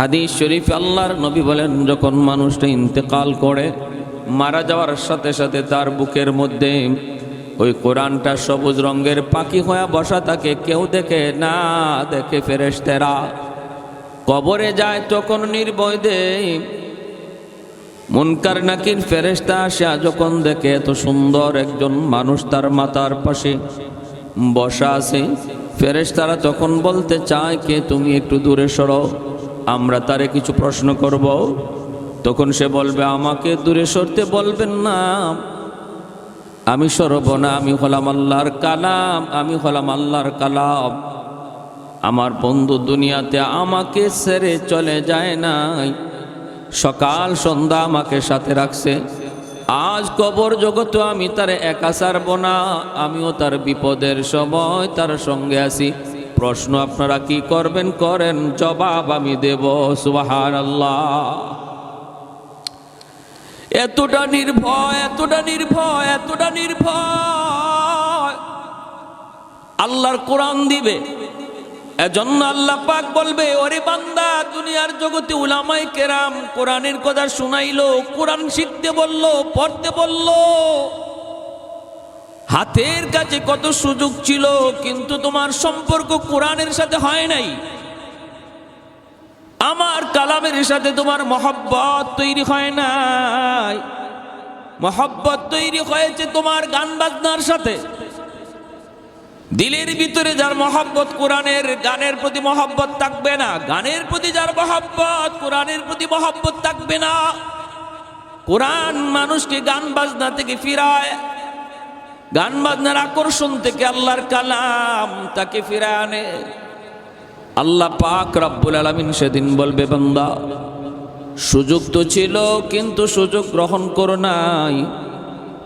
হাদিস শরীফ আল্লাহর নবী বলেন, যখন মানুষটা ইন্তেকাল করে, মারা যাওয়ার সাথে সাথে তার বুকের মধ্যে ওই কোরআনটা সবুজ রঙের পাখি হয়ে বসা থাকে। কেউ দেখে, না, দেখে ফেরেশতেরা। কবরে যায় তখন নির্ভয় দেয় মুনকার নাকির ফেরেস্তা আসা যখন দেখে, এত সুন্দর একজন মানুষ তার মাতার পাশে বসা আছে। ফেরেশতারা তখন বলতে চায়, কে তুমি একটু দূরে সরো। আমরা তারে কিছু প্রশ্ন করব? তখন সে বলবে, আমাকে দূরে সরতে বলবেন না। আমি সরব না আমি হলাম আল্লাহর কালাম, আমি হলাম আল্লাহর কালাম। আমার বন্ধু দুনিয়াতে আমাকে সেরে চলে যায় নাই। সকাল সন্ধ্যা আমাকে সাথে রাখছে। আজ কবর জগত আমি তার একা সারব না। আমিও তার বিপদের সময় তার সঙ্গে আছি। প্রশ্ন আপনারা কি করবেন? করেন, জবাব আমি দেব সুবাহার আল্লাহ এতটা নির্ভয় এতটা নির্ভয় এতটা নির্ভয়। আল্লাহর কোরআন দিবে। এজন্য আল্লাহ পাক বলবে, ওরে বান্দা, দুনিয়ার জগতে উলামাই কেরাম কোরআনের কথা শুনাইলো, কোরআন শিখতে বলল, পড়তে বলল। হাতের কাছে কত সুযোগ ছিল, কিন্তু তোমার সম্পর্ক কোরআনের সাথে হয় নাই। আমার কালামের সাথে তোমার মহব্বত তৈরি হয় নাই। মহব্বত তৈরি হয়েছে তোমার গান বাজনার সাথে। দিলের ভিতরে যার মহব্বত কোরআনের, গানের প্রতি মহব্বত থাকবে না। গানের প্রতি যার মহব্বত, কোরআনের প্রতি মহব্বত থাকবে না। কোরআন মানুষকে গান বাজনা থেকে ফিরায়। গান বাজনার আকর্ষণ থেকে আল্লাহর কালাম তাকে ফিরায় আনে। আল্লাহ পাক রব্বুল আলমিন সেদিন বলবে, বান্দা, সুযোগ তো ছিল, কিন্তু সুযোগ গ্রহণ করো নাই।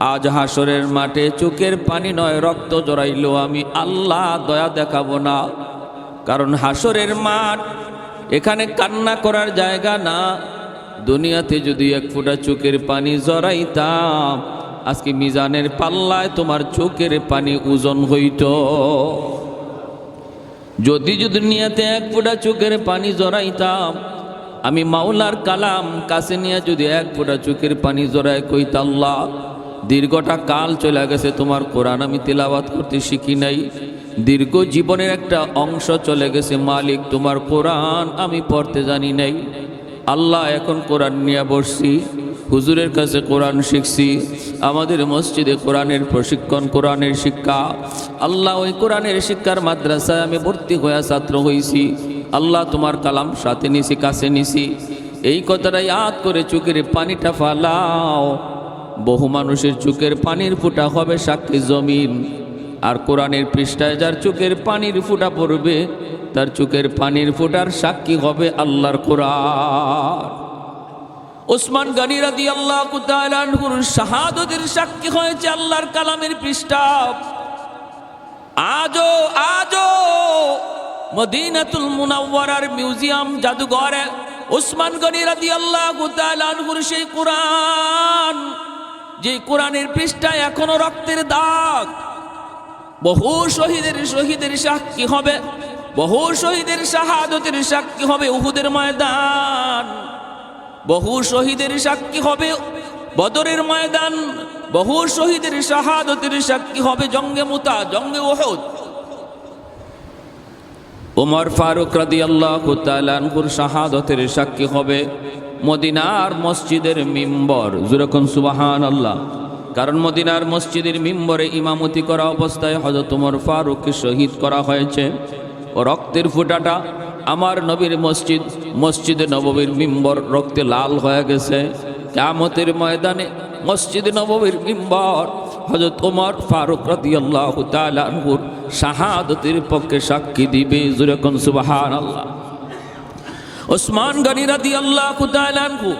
আজ হাসরের মাঠে চোখের পানি নয়, রক্ত জড়াইলো আমি। আল্লাহ, দয়া দেখাবো না। কারণ হাসরের মাঠ এখানে কান্না করার জায়গা না। দুনিয়াতে যদি এক ফোঁটা চোখের পানি জড়াইতাম আজকে মিজানের পাল্লায় তোমার চোখের পানি ওজন হইত। যদি যদি নিয়াতে এক ফোঁটা চোখের পানি জড়াইতাম, আমি মাওলার কালাম কাছে নিয়ে যদি এক ফোঁটা চোখের পানি জড়াই কইতা আল্লাহ দীর্ঘটা কাল চলে গেছে তোমার কোরআন আমি তেলাওয়াত করতে শিখি নাই। দীর্ঘ জীবনের একটা অংশ চলে গেছে মালিক, তোমার কোরআন আমি পড়তে জানি নাই। আল্লাহ এখন কোরআন নিয়ে বসছি। হুজুরের কাছে কোরআন শিখছি, আমাদের মসজিদে কোরআনের প্রশিক্ষণ, কোরআনের শিক্ষা। আল্লাহ ওই কোরআনের শিক্ষার মাদ্রাসায় আমি ভর্তি হয়ে ছাত্র হয়েছি আল্লাহ তোমার কালাম সাথে নিছি, কাছে নিছি। এই কথাটা ইয়াদ করে চোখের পানিটা ফালাও। বহু মানুষের চোখের পানির ফুটা হবে সাক্ষী জমিন। আর কোরআনের পৃষ্ঠায় যার চোখের পানির ফুটা পড়বে, তার চোখের পানির ফুটার সাক্ষী হবে আল্লাহর কোরআন। ওসমান গানি রাদি আল্লাহ কুতালানহুর শাহাদতের সাক্ষী হয়েছে আল্লাহর কালামের পৃষ্ঠা। আজও আজও মদিনাতুল মুনাওয়ারার মিউজিয়াম জাদুঘরে ওসমান গনি রাদি আল্লাহ কুতালানহুর সেই কোরআন যে কোরআনের পৃষ্ঠায় এখনও রক্তের দাগ। বহু শহীদের শহীদের সাক্ষী হবে, বহু শহীদের শাহাদতের সাক্ষী হবে উহুদের ময়দান। বহু শহীদের সাক্ষী হবে বদরের ময়দান, বহু শহীদের শাহাদতের সাক্ষী হবে জঙ্গে মুতা, জঙ্গে ওহদ ওমর ফারুক রাদি আল্লাহ তালানহুর শাহাদতের সাক্ষী হবে মদিনার মসজিদের মিম্বর। যেরকম সুবাহান আল্লাহ কারণ মদিনার মসজিদের মিম্বরে ইমামতি করা অবস্থায় হজরত উমর ফারুককে শহীদ করা হয়েছে। রক্তের ফুটাটা আমার নবীর মসজিদ, মসজিদে নববীর মিম্বর রক্তে লাল হয়ে গেছে। কামতের ময়দানে মসজিদে নববীর মিম্বর হজরত ওমর ফারুক রাদি আল্লাহ তালানহুর শাহাদতের পক্ষে সাক্ষী দিবে। যেরকম সুবাহান আল্লাহ ওসমান গনি রাদি আল্লাহ কুতালানহু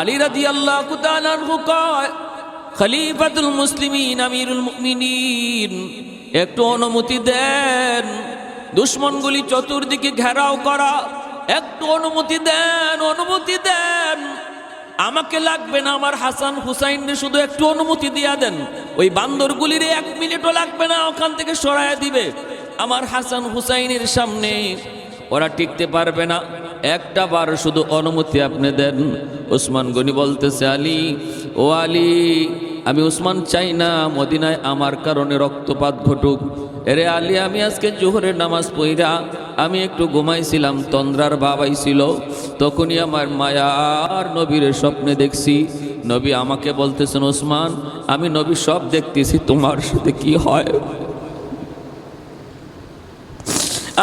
আলী রাদি আল্লাহ কুতালানহু কয়, খলিফাতুল মুসলিমিন, আমিরুল মুমিনিন, একটু অনুমতি দেন। দুশ্মনগুলি চতুর্দিকে ঘেরাও করা। একটু অনুমতি দেন অনুমতি দেন। আমাকে লাগবে না আমার হাসান হুসাইনরে শুধু একটু অনুমতি দিয়া দেন। ওই বান্দরগুলির এক মিনিটও লাগবে না, ওখান থেকে সরাইয়া দিবে। আমার হাসান হুসাইনের সামনে ওরা টিকতে পারবে না। একটা বার শুধু অনুমতি আপনি দেন। উসমান গনি বলতেছে, আলী, ও আলী আমি উসমান চাই না, মদিনায় আমার কারণে রক্তপাত ঘটুক। এরে আলী, আমি আজকে জোহরের নামাজ পইরা আমি একটু ঘুমাইছিলাম, তন্দ্রার বাবাই ছিল তখনই আমার মায়ার নবীর স্বপ্নে দেখছি। নবী আমাকে বলতেছেন ওসমান আমি নবী সব দেখতেছি, তোমার সাথে কি হয়?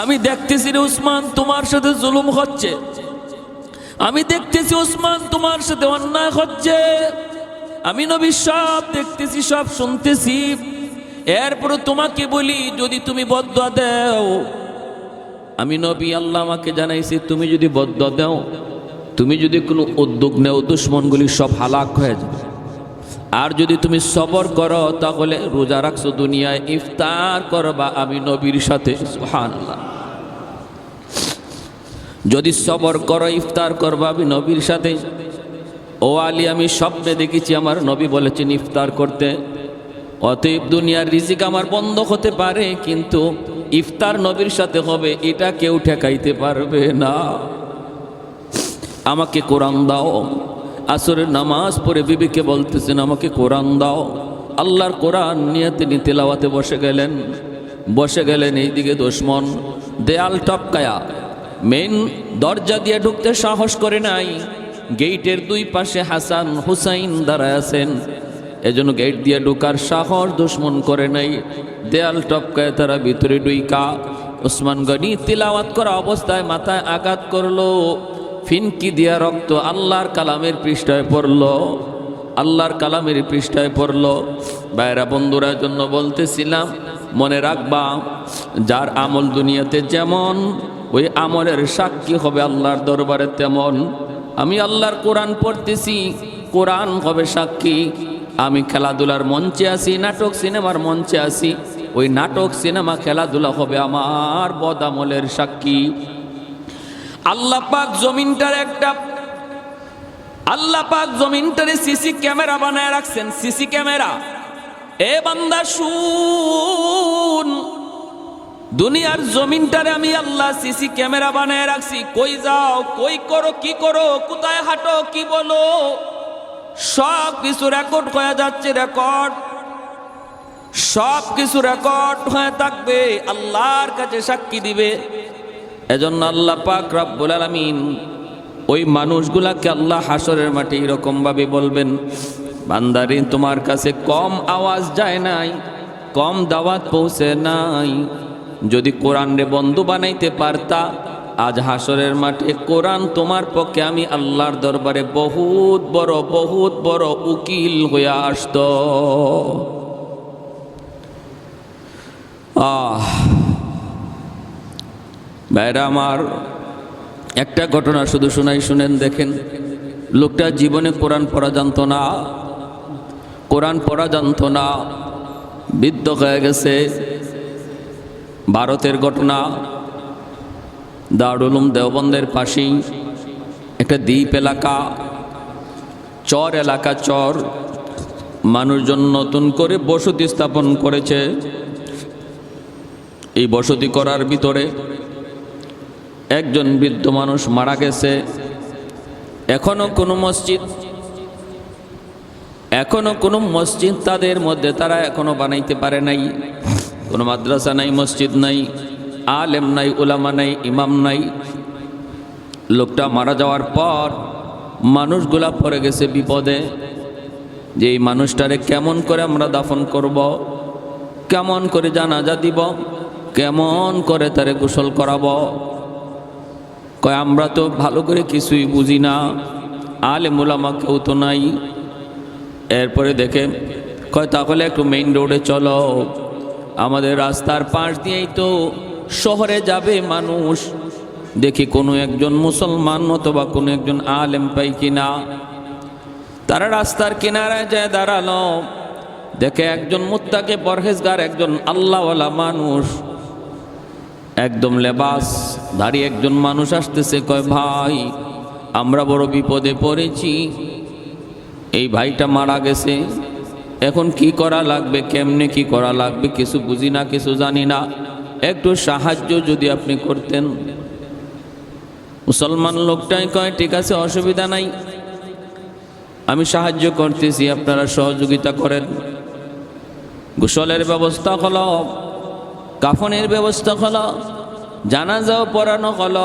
আমি দেখতেছি রে উসমান, তোমার সাথে জুলুম হচ্ছে। আমি দেখতেছি উসমান, তোমার সাথে অন্যায় হচ্ছে। আমি নবী সব দেখতেছি, সব শুনতেছি। এরপরে তোমাকে বলি, যদি তুমি বদ্ধ দেও, আমি নবী আল্লাহ আমাকে জানাইছি, তুমি যদি বদ্ধ দেও, তুমি যদি কোনো উদ্যোগ নেও, দুশ্মনগুলি সব হালাক হয়ে যাবে। আর যদি তুমি সবর করো, তাহলে রোজা রাখছো দুনিয়ায়, ইফতার করবা আমি নবীর সাথে যদি সবর করো, ইফতার করবা আমি নবীর সাথে ও আলী, আমি স্বপ্নে দেখেছি আমার নবী বলেছেন, ইফতার করতে। অতএব দুনিয়ার রিজিক আমার বন্ধ হতে পারে, কিন্তু ইফতার নবীর সাথে হবে, এটা কেউ ঠেকাইতে পারবে না। আমাকে কোরআন দাও। আসরের নামাজ পড়ে বিবিকে বলতেছেন, আমাকে কোরআন দাও। আল্লাহর কোরআন নিয়ে তিনি তেলাওয়াতে বসে গেলেন। বসে গেলেন এইদিকে দুশ্মন। দেয়াল টপকায়া। মেন দরজা দিয়ে ঢুকতে সাহস করে নাই। গেইটের দুই পাশে হাসান হুসাইন দাঁড়ায় আছেন। এজন্য গেট দিয়ে ঢোকার সাহস দুশ্মন করে নাই। দেয়াল টপকায় তারা ভিতরে ডুইকা ওসমান গনি তিলাওয়াত করা অবস্থায় মাথায় আঘাত করল। ফিনকি দিয়া রক্ত আল্লাহর কালামের পৃষ্ঠায় পড়ল। আল্লাহর কালামের পৃষ্ঠায় পড়ল। বাইরা বন্ধুরা জন্য বলতেছিলাম, মনে রাখবা, যার আমল দুনিয়াতে যেমন, ওই আমলের সাক্ষী হবে আল্লাহর দরবারে তেমন। আমি আল্লাহর কোরআন পড়তেছি। কোরআন হবে সাক্ষী। আমি খেলাধুলার মঞ্চে আছি, নাটক সিনেমার মঞ্চে আছি। ওই নাটক সিনেমা খেলাধুলা হবে আমার বদামলের সাক্ষী। আল্লাহ পাক জমিনটার একটা আল্লাহ পাক জমিনটারে সিসি ক্যামেরা বানায় রাখছেন, সিসি ক্যামেরা। এ বান্দা শুন। দুনিয়ার জমিনটারে আমি আল্লাহ সিসি ক্যামেরা বানায় রাখছি। কই যাও, কই করো, কি করো, কোথায় হাঁটো, কি বলো? সব কিছু রেকর্ড হয়ে যাচ্ছে রেকর্ড সব কিছু রেকর্ড হয়ে থাকবে, আল্লাহর কাছে সাক্ষী দিবে। এজন্য আল্লাহ পাক রব্বুল আলামিন ওই মানুষগুলাকে আল্লাহ হাসরের মাঠে এরকম ভাবে বলবেন, বান্দারি, তোমার কাছে কম আওয়াজ যায় নাই, কম দাওয়াত পৌঁছে নাই। যদি কোরআন রে বন্ধু বানাইতে পারতা, আজ হাসরের মাঠে কোরআন তোমার পক্ষে আমি আল্লাহর দরবারে বহুত বড় বহুত বড় উকিল হইয়া আসত। আহ। ভাইরা আমার, একটা ঘটনা শুধু শোনাই শুনেন, দেখেন। লোকটা জীবনে কোরআন পড়া জানত না, কোরআন পড়া জানতো না, বৃদ্ধ হয়ে গেছে। ভারতের ঘটনা, দারুলুম দেওবন্দের পাশেই একটা দ্বীপ এলাকা, চর এলাকা, চর মানুষজন নতুন করে বসতি স্থাপন করেছে। এই বসতি করার ভিতরে একজন বৃদ্ধ মানুষ মারা গেছে। এখনও কোনো মসজিদ, এখনও কোনো মসজিদ তাদের মধ্যে তারা এখনও বানাইতে পারে নাই। কোনো মাদ্রাসা নাই, মসজিদ নাই, আলেম নাই, উলামা নাই, ইমাম নাই। লোকটা মারা যাওয়ার পর মানুষগুলা পড়ে গেছে বিপদে। যে এই মানুষটারে কেমন করে আমরা দাফন করব, কেমন করে জানাজা দিব, কেমন করে তারে গোসল করাবো। কয়, আমরা তো ভালো করে কিছুই বুঝি না আলে মোলামা কেউ তো নাই। এরপরে দেখে, কয়, তাহলে একটু মেইন রোডে চলো। আমাদের রাস্তার পাশ দিয়েই তো শহরে যাবে মানুষ। দেখি কোনো একজন মুসলমান অথবা কোনো একজন আলেম পাই কিনা। তারা রাস্তার কিনারায় যায় দাঁড়াল। দেখে একজন মুত্তাকে পরহেজগার, একজন আল্লাহওয়ালা মানুষ। একদম লেবাস, দাঁড়িয়ে একজন মানুষ আসতেছে, কয়, ভাই, আমরা বড় বিপদে পড়েছি। এই ভাইটা মারা গেছে। এখন কি করা লাগবে, কেমনে কি করা লাগবে, কিছু বুঝি না, কিছু জানি না। একটু সাহায্য যদি আপনি করতেন। মুসলমান লোকটাই কয়, ঠিক আছে, অসুবিধা নাই। আমি সাহায্য করতেছি, আপনারা সহযোগিতা করেন। গোসলের ব্যবস্থা হল, কাফনের ব্যবস্থা হল, জানাজাও পড়ানো হল।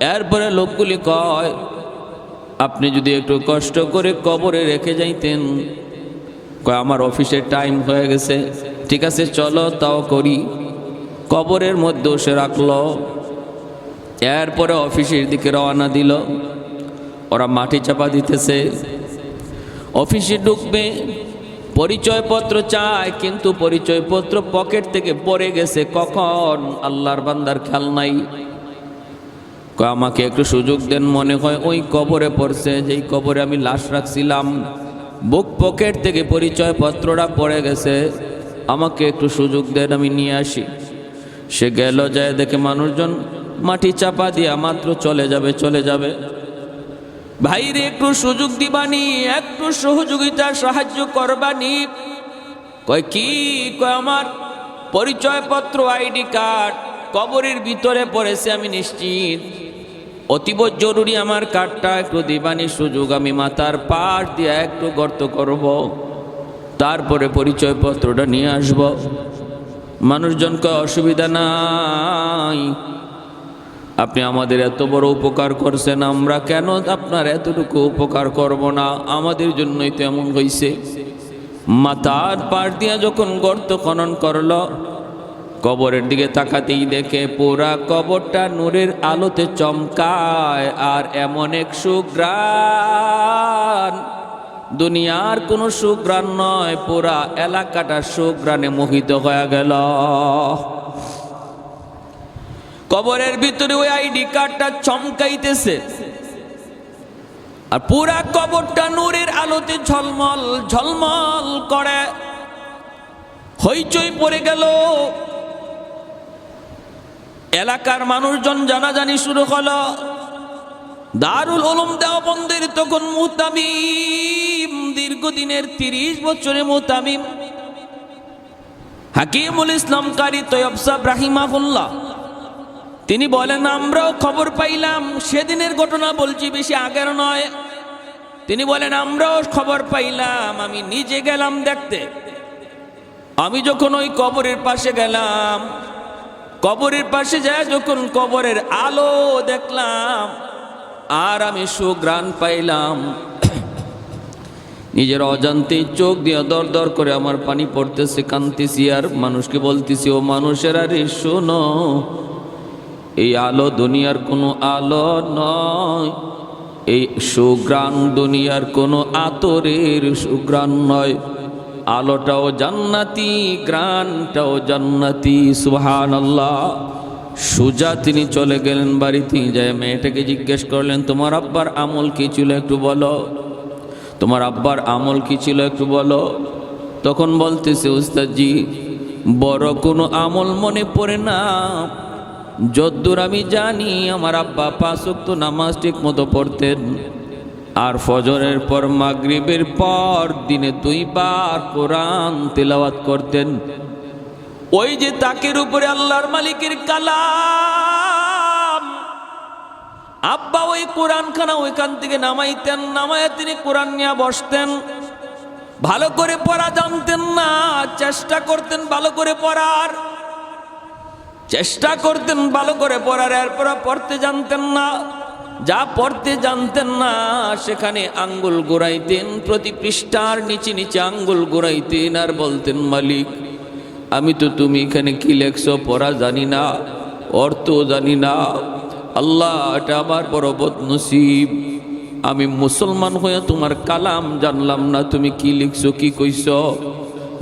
এরপরে লোকগুলি কয়, আপনি যদি একটু কষ্ট করে কবরে রেখে যাইতেন কয়, আমার অফিসের টাইম হয়ে গেছে। ঠিক আছে, চলো তাও করি। কবরের মধ্যেও সে রাখল। এরপরে অফিসের দিকে রওনা দিল। ওরা মাটি চাপা দিতেছে। অফিসে ঢুকবে। পরিচয়পত্র চায়, কিন্তু পরিচয়পত্র পকেট থেকে পড়ে গেছে। কখন? আল্লাহর বান্দার খেয়াল নাই। আমাকে একটু সুযোগ দেন মনে হয়। ওই কবরে পড়ছে। যেই কবরে আমি লাশ রাখছিলাম। বুক পকেট থেকে পরিচয়পত্রটা পড়ে গেছে। আমাকে একটু সুযোগ দেন আমি নিয়ে আসি। সে গেল, যায় দেখে মানুষজন মাটি চাপা দিয়া মাত্র চলে যাবে চলে যাবে। ভাইরে, একটু সুযোগ দিবানি, একটু সহযোগিতা, সাহায্য করবানি। কয়, কি? কয়, আমার পরিচয়পত্র, আইডি কার্ড কবরের ভিতরে পড়েছে, আমি নিশ্চিত। অতীব জরুরি আমার কার্ডটা একটু দিবানি সুযোগ আমি মাথার পাশ দিয়ে একটু গর্ত করব। তারপরে পরিচয়পত্রটা নিয়ে আসব। মানুষজনকে অসুবিধা নাই। আপনি আমাদের এত বড় উপকার করছেন, আমরা কেন আপনার এতটুকু উপকার করব না? আমাদের জন্যই তো এমন হয়েছে মাথার পাশ দিয়া যখন গর্ত খনন করল কবরের দিকে তাকাতেই দেখে পুরা কবরটা নূরের আলোতে চমকায়, আর এমন এক সুগ্রাণ দুনিয়ার কোনো সুগ্রাণ নয়, পুরা এলাকাটা সুগ্রাণে মোহিত হয়ে গেল। কবরের ভিতরে ওই আইডি কার্ডটা চমকাইতেছে। আর পুরা কবরটা নূরের আলোতে ঝলমল ঝলমল করে। হইচই পড়ে গেল। এলাকার মানুষজন জানাজানি শুরু হলো। দারুল ওলম দেওবন্দের তখন মুতামিম, দীর্ঘদিনের তিরিশ বছরে মুতামিম। হাকিমুল ইসলাম কারি তৈয়ব সাহ তিনি বলেন, আমরাও খবর পাইলাম, সেদিনের ঘটনা বলছি বেশি আগের নয়। তিনি বলেন, আমরাও খবর পাইলাম, আমি নিজে গেলাম দেখতে। আমি যখন ওই কবরের পাশে গেলাম কবরের পাশে যায়, যখন কবরের আলো দেখলাম, আর আমি সুগ্রাণ পাইলাম। নিজের অজান্তে চোখ দিয়ে দর দর করে আমার পানি পড়তেছে কান্তিছি আর মানুষকে বলতেছি, ও মানুষের আরে শোনো, এই আলো দুনিয়ার কোনো আলো নয়। এই সুগ্রাণ দুনিয়ার কোনো আতরের সুগ্রাণ নয়। আলোটাও জান্নাতি, গ্রানটাও জান্নাতি সুহান আল্লাহ সুজা তিনি চলে গেলেন বাড়িতে, যায় মেয়েটাকে জিজ্ঞেস করলেন, তোমার আব্বার আমল কি ছিল একটু বলো? তোমার আব্বার আমল কি ছিল একটু বলো? তখন বলতেছে, উস্তাদজি, বড় কোনো আমল মনে পড়ে না। যদ্দূর আমি জানি, আমার আব্বা পাঁচক্ত নামাজ ঠিক মতো পড়তেন। আর ফজরের পর মাগরিবের পর দিনে দুইবার কোরআন তেলাওয়াত করতেন। ওই যে তাকের উপরে আল্লাহর মালিকের কালাম। আব্বা ওই কোরআন খানা ওইখান থেকে নামাইতেন নামায় তিনি কোরআন নিয়ে বসতেন। ভালো করে পড়া জানতেন না, চেষ্টা করতেন ভালো করে পড়ার। চেষ্টা করতেন ভালো করে পড়ার এরপর পড়তে জানতেন না। যা পড়তে জানতেন না, সেখানে আঙ্গুল গোড়াইতেন প্রতি পৃষ্ঠার নিচে নিচে আঙ্গুল গোড়াইতেন আর বলতেন, মালিক, আমি তো তুমি এখানে কি লেখছো, পড়া জানি না অর্থ জানি না। আল্লাহ, এটা আমার বড় বদনসিব। আমি মুসলমান হয়ে তোমার কালাম জানলাম না, তুমি কি লিখছো, কি কইছো?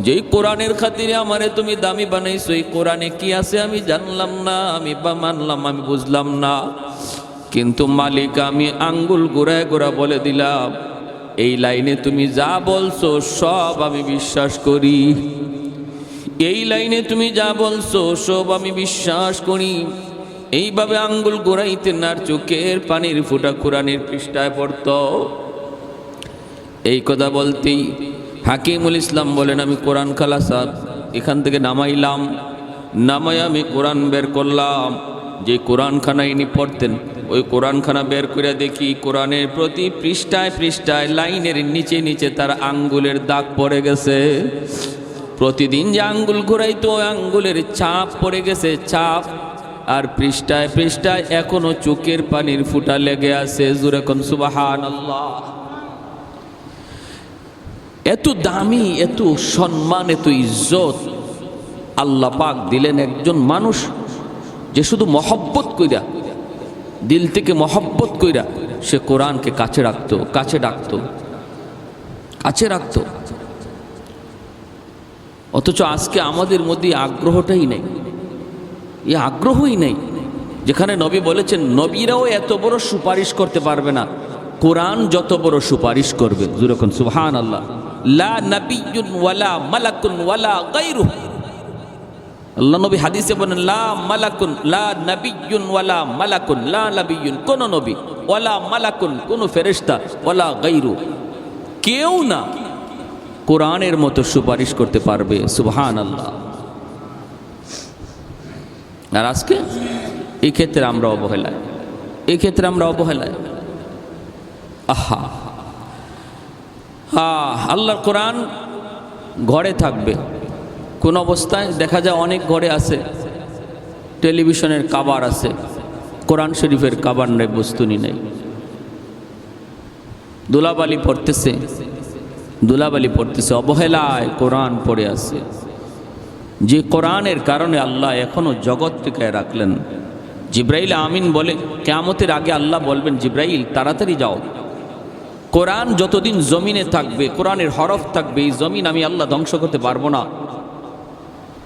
যেই কোরআনের খাতিরে আমারে তুমি দামি বানাইছো, এই কোরআনে কি আছে আমি জানলাম না, আমি বা মানলাম, আমি বুঝলাম না। কিন্তু মালিক, আমি আঙ্গুল গোড়ায় গোড়া বলে দিলাম, এই লাইনে তুমি যা বলছো সব আমি বিশ্বাস করি। এই লাইনে তুমি যা বলছো সব আমি বিশ্বাস করি। এইভাবে আঙ্গুল গোড়াইতে আর চোখের পানির ফুটা কোরআনের পৃষ্ঠায় পড়ত। এই কথা বলতেই হাকিমুল ইসলাম বলেন, আমি কোরআন খালাসাদ এখান থেকে নামাইলাম নামাই আমি কোরআন বের করলাম। যে কোরআন খানা ইনি পড়তেন ওই কোরআনখানা বের করে দেখি, কোরআনের প্রতি পৃষ্ঠায় পৃষ্ঠায়, লাইনের নিচে নিচে তার আঙ্গুলের দাগ পড়ে গেছে। প্রতিদিন যে আঙ্গুল ঘুরাইতো, ওই আঙ্গুলের ছাপ পড়ে গেছে ছাপ আর পৃষ্ঠায় পৃষ্ঠায় এখনও চোখের পানির ফুটা লেগে আছে জুরেকন সুবাহান আল্লাহ এত দামি, এত সম্মান, এত ইজ্জত আল্লাহ পাক দিলেন একজন মানুষ যে শুধু মহব্বত কইরা দিল থেকে মহব্বত কইরা সে কোরআনকে কাছে রাখত, কাছে ডাকতো, কাছে রাখত। অথচ আজকে আমাদের মধ্যে আগ্রহটাই নেই। এই আগ্রহই নেই। যেখানে নবী বলেছেন, নবীরাও এত বড় সুপারিশ করতে পারবে না। কোরআন যত বড় সুপারিশ করবে। যেরকম সুহান আল্লাহ লা নাবিয়ুন ওয়ালা মালাকুন ওয়ালা গায়রু আল্লাহ নবী হাদিসে বলেন, লা মালাকুন, লা নাবিয়ুন ওয়ালা মালাকুন, লা নাবিয়ুন কোন নবী, ওয়ালা মালাকুন, কোন ফেরেশতা, ওয়ালা গায়রু কেউ না কোরআনের মতো সুপারিশ করতে পারবে। সুবহান আল্লাহ আর আজকে? এই ক্ষেত্রে আমরা অবহেলায়। এই ক্ষেত্রে আমরা অবহেলায়। আহা, আল্লাহর কোরআন ঘরে থাকবে। কোন অবস্থায় দেখা যায় অনেক ঘরে আছে, টেলিভিশনের কাবার আছে, কোরআন শরীফের কাবার নেই, বস্তুনি নেই। দুলাবালি পড়তেছে দুলাবালি পড়তেছে, অবহেলায় কোরআন পড়ে আছে। যে কোরআনের কারণে আল্লাহ এখনও জগৎ টিকায় রাখলেন। জিব্রাইল আমিন বলে, কেয়ামতের আগে আল্লাহ বলবেন, জিব্রাইল, তাড়াতাড়ি যাও। কোরআন যতদিন জমিনে থাকবে, কোরআনের হরফ থাকবে, এই জমিন আমি আল্লাহ ধ্বংস করতে পারব না।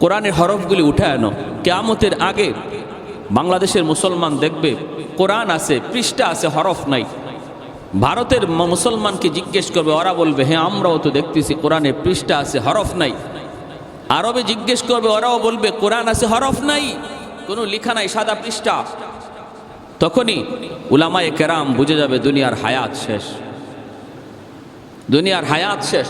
কোরআনের হরফগুলি উঠে আনো। কেয়ামতের আগে বাংলাদেশের মুসলমান দেখবে, কোরআন আছে, পৃষ্ঠা আছে, হরফ নাই। ভারতের মুসলমানকে জিজ্ঞেস করবে, ওরা বলবে হ্যাঁ আমরাও তো দেখতেছি কোরআনের পৃষ্ঠা আছে, হরফ নাই। আরবে জিজ্ঞেস করবে, ওরাও বলবে, কোরআন আছে, হরফ নাই। কোনো লেখা নাই, সাদা পৃষ্ঠা। তখনই উলামায়ে কেরাম বুঝে যাবে, দুনিয়ার হায়াত শেষ। দুনিয়ার হায়াত শেষ।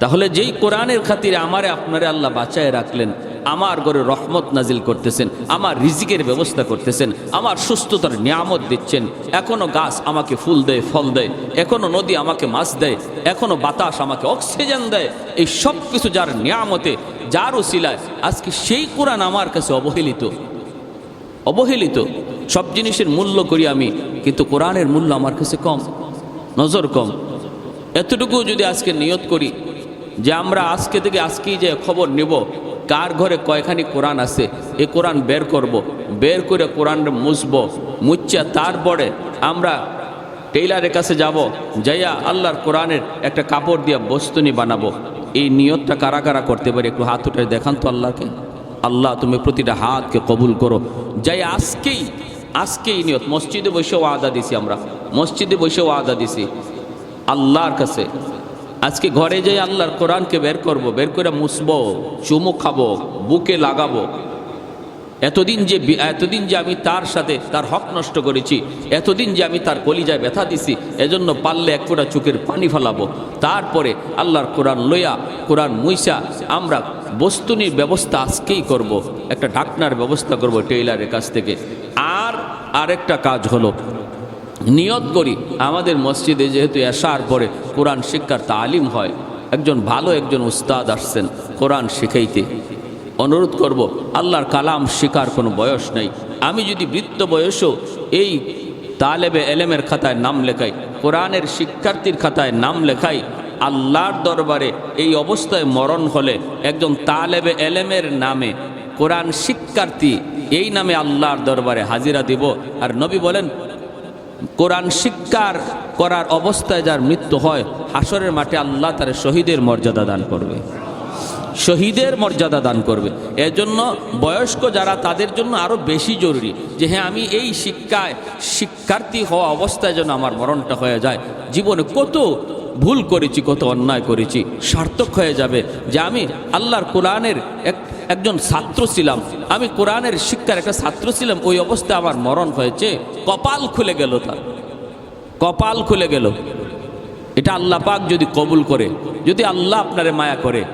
তাহলে যেই কোরআনের খাতিরে আমারে আপনারে আল্লাহ বাঁচায় রাখলেন, আমার ঘরে রহমত নাজিল করতেছেন, আমার রিজিকের ব্যবস্থা করতেছেন, আমার সুস্থতার নিয়ামত দিচ্ছেন, এখনও গাছ আমাকে ফুল দেয়, ফল দেয়, এখনও নদী আমাকে মাছ দেয়, এখনও বাতাস আমাকে অক্সিজেন দেয়, এই সব কিছু যার নিয়ামতে, যার ওসিলায়, আজকে সেই কোরআন আমার কাছে অবহেলিত। অবহেলিত। সব জিনিসের মূল্য করি আমি, কিন্তু কোরআনের মূল্য আমার কাছে কম, নজর কম। এতটুকু যদি আজকে নিয়ত করি যে আমরা আজকে থেকে আজকেই যে খবর নেব, কার ঘরে কয়খানি কোরআন আছে, এ কোরআন বের করব। বের করে কোরআন মুছব, মুচ্ছা তারপরে আমরা টেইলারের কাছে যাব, যাইয়া আল্লাহর কোরআনের একটা কাপড় দিয়ে বস্তুনি বানাবো। এই নিয়তটা কারা কারা করতে পারি, একটু হাত উঠে দেখান তো আল্লাহকে। আল্লাহ, তুমি প্রতিটা হাতকে কবুল করো। যাই আজকেই আজকেই নিয়ত, মসজিদে বসেও আদা দিছি আমরা, মসজিদে বসেও আদা দিছি আল্লাহর কাছে। আজকে ঘরে যাই আল্লাহর কোরআনকে বের করব, বের করে মুছবো, চুমু খাব, বুকে লাগাবো। এতদিন যে এতদিন যে আমি তার সাথে তার হক নষ্ট করেছি, এতদিন যে আমি তার কলিজায় ব্যথা দিছি, এজন্য পারলে এক ফোঁটা চোখের পানি ফেলাবো। তারপরে আল্লাহর কোরআন লইয়া, কোরআন মুইসা, আমরা বস্তুনির ব্যবস্থা আজকেই করব। একটা ঢাকনার ব্যবস্থা করব টেইলারের কাছ থেকে। আর আরেকটা কাজ হলো নিয়ত করি। আমাদের মসজিদে যেহেতু এশার পরে কোরআন শিক্ষার তালিম হয়, একজন ভালো একজন উস্তাদ আসছেন কোরআন শিখাইতে। অনুরোধ করব, আল্লাহর কালাম শেখার কোনো বয়স নেই। আমি যদি বৃত্ত বয়সও এই তালেবে এলেমের খাতায় নাম লেখাই, কোরআনের শিক্ষার্থীর খাতায় নাম লেখাই, আল্লাহর দরবারে এই অবস্থায় মরণ হলে একজন তালেবে এলেমের নামে কোরআন শিক্ষার্থী এই নামে আল্লাহর দরবারে হাজিরা দিব। আর নবী বলেন কোরআন শিক্ষার করার অবস্থায় যার মৃত্যু হয় হাসরের মাঠে আল্লাহ তার শহীদের মর্যাদা দান করবে। শহীদের মর্যাদা দান করবে। এজন্য বয়স্ক যারা, তাদের জন্য আরও বেশি জরুরি যে হ্যাঁ আমি এই শিক্ষায় শিক্ষার্থী হওয়া অবস্থায় যেন আমার মরণটা হয়ে যায়। জীবনে কত ভুল করেছি, কত অন্যায় করেছি, সার্থক হয়ে যাবে যে, আমি আল্লাহর কোরআনের এক একজন ছাত্র ছিলাম। আমি কোরআনের শিক্ষার একটা ছাত্র ছিলাম, ওই অবস্থায় আমার মরণ হয়েছে। কপাল খুলে গেল তার। কপাল খুলে গেল। এটা আল্লাহ পাক যদি কবুল করে, যদি আল্লাহ আপনারে মায়া করে,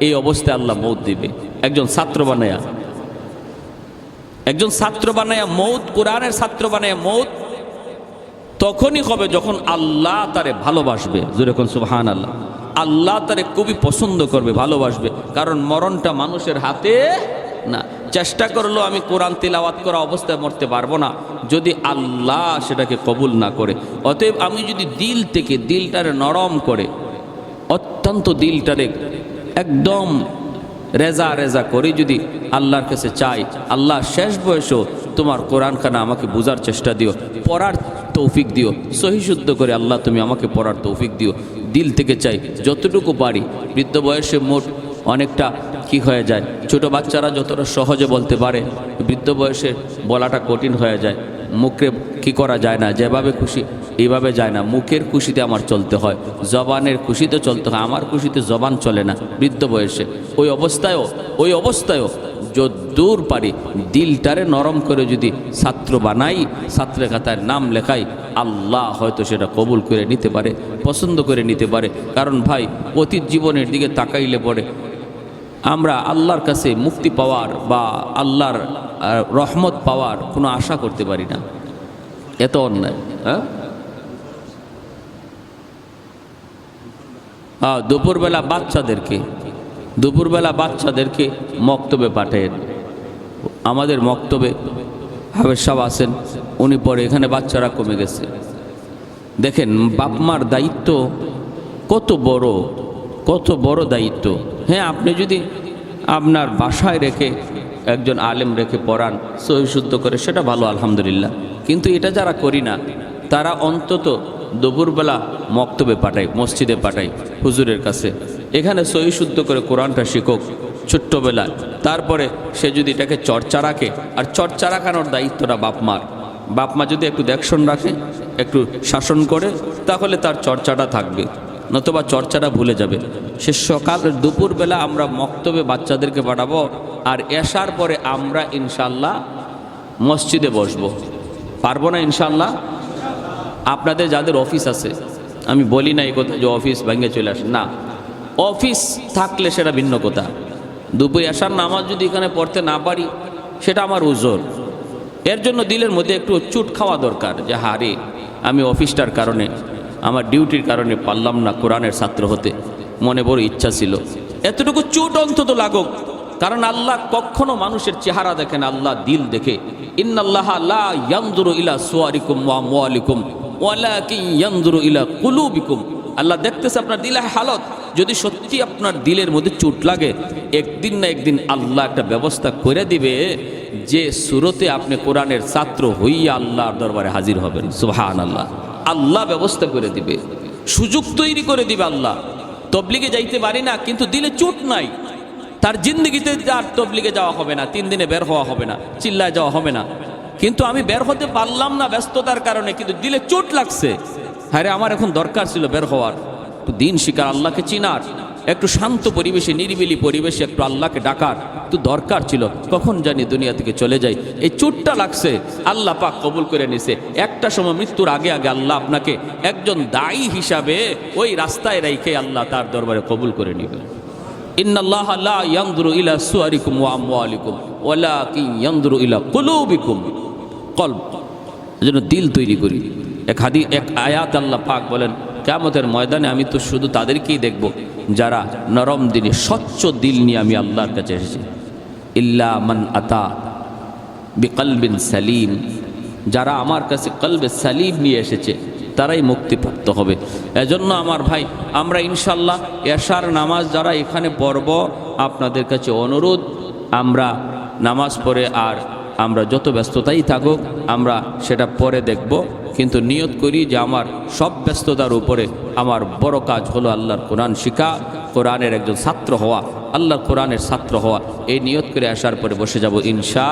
এই অবস্থায় আল্লাহ মৌত দিবে। একজন ছাত্র বানায়া। একজন ছাত্র বানায়া মৌত, কোরআনের ছাত্র বানায়া মৌত তখনই হবে যখন আল্লাহ তারে ভালোবাসবে। যেরকম সুবহান আল্লাহ আল্লাহ তারে খুবই পছন্দ করবে, ভালোবাসবে। কারণ মরণটা মানুষের হাতে না। চেষ্টা করলেও আমি কোরআন তিলাওয়াত করা অবস্থায় মরতে পারব না। যদি আল্লাহ সেটাকে কবুল না করে। অতএব আমি যদি দিল থেকে দিলটারে নরম করে, অত্যন্ত দিলটারে একদম রেজা রেজা করে যদি আল্লাহর কাছে চাই, আল্লাহ শেষ বয়সেও তোমার কোরআনখানা আমাকে বোঝার চেষ্টা দিও। পড়ার তৌফিক দিও। সহি শুদ্ধ করে আল্লাহ তুমি আমাকে পড়ার তৌফিক দিও। দিল থেকে চাই, যতটুকু পারি। বৃদ্ধ বয়সে মোট অনেকটা কি হয়ে যায়। ছোট বাচ্চারা যতটা সহজে বলতে পারে, বৃদ্ধ বয়সে বলাটা কঠিন হয়ে যায়। মুখে কি করা যায় না, যেভাবে খুশি এইভাবে যায় না। মুখের খুশিতে আমার চলতে হয়, জবানের খুশিতে চলতে হয়। আমার খুশিতে জবান চলে না, বৃদ্ধ বয়সে। ওই অবস্থায়ও ওই অবস্থায়ও যদ্দূর পারি দিলটারে নরম করে যদি ছাত্র বানাই, ছাত্রের খাতায় নাম লেখাই, আল্লাহ হয়তো সেটা কবুল করে নিতে পারে, পছন্দ করে নিতে পারে। কারণ ভাই, অতীত জীবনের দিকে তাকাইলে পরে আমরা আল্লাহর কাছে মুক্তি পাওয়ার বা আল্লাহর রহমত পাওয়ার কোনো আশা করতে পারি না। এত অন্যায় হ্যাঁ? দুপুরবেলা বাচ্চাদেরকে দুপুরবেলা বাচ্চাদেরকে মক্তবে পাঠায় আমাদের মক্তবে হাবের সাহেব আছেন, উনি পরে এখানে বাচ্চারা কমে গেছে। দেখেন বাপ মার দায়িত্ব কত বড়। কত বড় দায়িত্ব। হ্যাঁ আপনি যদি আপনার বাসায় রেখে একজন আলেম রেখে পড়ান সহি শুদ্ধ করে, সেটা ভালো, আলহামদুলিল্লাহ। কিন্তু এটা যারা করি না, তারা অন্তত দুপুরবেলা মক্তবে পাঠায়, মসজিদে পাঠায়, হুজুরের কাছে। এখানে সহি শুদ্ধ করে কোরআনটা শিখুক ছোট্টবেলায় তারপরে সে যদি এটাকে চর্চা রাখে, আর চর্চা রাখানোর দায়িত্বটা বাপমার বাপমা যদি একটু দেখশন রাখে, একটু শাসন করে, তাহলে তার চর্চাটা থাকবে। নতুবা চর্চাটা ভুলে যাবে। সে সকাল দুপুরবেলা আমরা মক্তবে বাচ্চাদেরকে পাঠাবো আর এসার পরে আমরা ইনশাল্লাহ মসজিদে বসবো। পারব না ইনশাল্লাহ আপনাদের যাদের অফিস আছে, আমি বলি না এই কথা যে অফিস ভেঙে চলে আসে। না, অফিস থাকলে সেটা ভিন্ন কথা। দুপুরে আসার নামাজ যদি এখানে পড়তে না পারি, সেটা আমার উজোর। এর জন্য দিলের মধ্যে একটু চুট খাওয়া দরকার যে, হারে, আমি অফিসটার কারণে আমার ডিউটির কারণে পারলাম না কোরআনের ছাত্র হতে। মনে বড় ইচ্ছা ছিল। এতটুকু চোট অন্তত লাগুক। কারণ আল্লাহ কখনো মানুষের চেহারা দেখেন আল্লাহ দিল দেখে। ইলা ওয়া ইলা আল্লাহ দেখতেছে আপনার দিলের হালত। যদি সত্যি আপনার দিলের মধ্যে চোট লাগে, একদিন না একদিন আল্লাহ একটা ব্যবস্থা করে দিবে যে সুরতে আপনি কোরআনের ছাত্র হইয়া আল্লাহর দরবারে হাজির হবেন। সুবহান আল্লাহ আল্লাহ ব্যবস্থা করে দিবে। সুযোগ তৈরি করে দিবে আল্লাহ। তবলিগে যাইতে পারি না, কিন্তু দিলে চোট নাই। তার জিন্দগিতে আর তবলিগে যাওয়া হবে না, তিন দিনে বের হওয়া হবে না, চিল্লায় যাওয়া হবে না। কিন্তু আমি বের হতে পারলাম না ব্যস্ততার কারণে, কিন্তু দিলে চোট লাগছে। হ্যাঁ আমার এখন দরকার ছিল বের হওয়ার। দিন শিকার আল্লাহকে চিনার। একটু শান্ত পরিবেশে, নিরিবিলি পরিবেশে একটু আল্লাহকে ডাকার একটু দরকার ছিল। কখন জানি দুনিয়া থেকে চলে যাই। এই চোটটা লাগছে, আল্লাহ পাক কবুল করে নিছে। একটা সময় মৃত্যুর আগে আগে আল্লাহ আপনাকে একজন দায়ী হিসাবে ওই রাস্তায় রেখে আল্লাহ তার দরবারে কবুল করে নেবে ইন্নাল্লাহ লা ইয়ানজুরু ইলা দিল তৈরি করি। এক হাদি, এক আয়াত আল্লাহ পাক বলেন কেমতের ময়দানে আমি তো শুধু তাদেরকেই দেখব যারা নরম দিনে স্বচ্ছ দিল নিয়ে আমি আল্লাহর কাছে এসেছি। ইল্লা মান আতা বিকলবিন সালিম। যারা আমার কাছে কলবে সালিম নিয়ে এসেছে, তারাই মুক্তিপ্রাপ্ত হবে। এজন্য আমার ভাই, আমরা ইনশাল্লাহ এশার নামাজ যারা এখানে পড়ব, আপনাদের কাছে অনুরোধ, আমরা নামাজ পড়ে আর আমরা যত ব্যস্ততাই থাকুক, আমরা সেটা পরে দেখব। কিন্তু নিয়ত করি যে আমার সব ব্যস্ততার উপরে আমার বড় কাজ হলো আল্লাহর কোরআন শিখা, কোরআনের একজন ছাত্র হওয়া, আল্লাহর কোরআনের ছাত্র হওয়া। এই নিয়ত করে আসার পরে বসে যাব ইনশা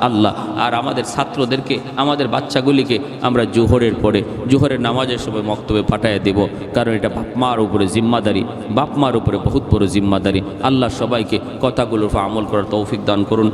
আল্লাহ আর আমাদের ছাত্রদেরকে, আমাদের বাচ্চাগুলিকে আমরা জোহরের পরে, জোহরের নামাজের সময় মক্তবে পাঠাইয়া দেব। কারণ এটা বাপ মার উপরে জিম্মাদারি, বাপ মার উপরে বহুত বড় জিম্মাদারি। আল্লাহ সবাইকে কথাগুলোর আমল করার তৌফিক দান করুন।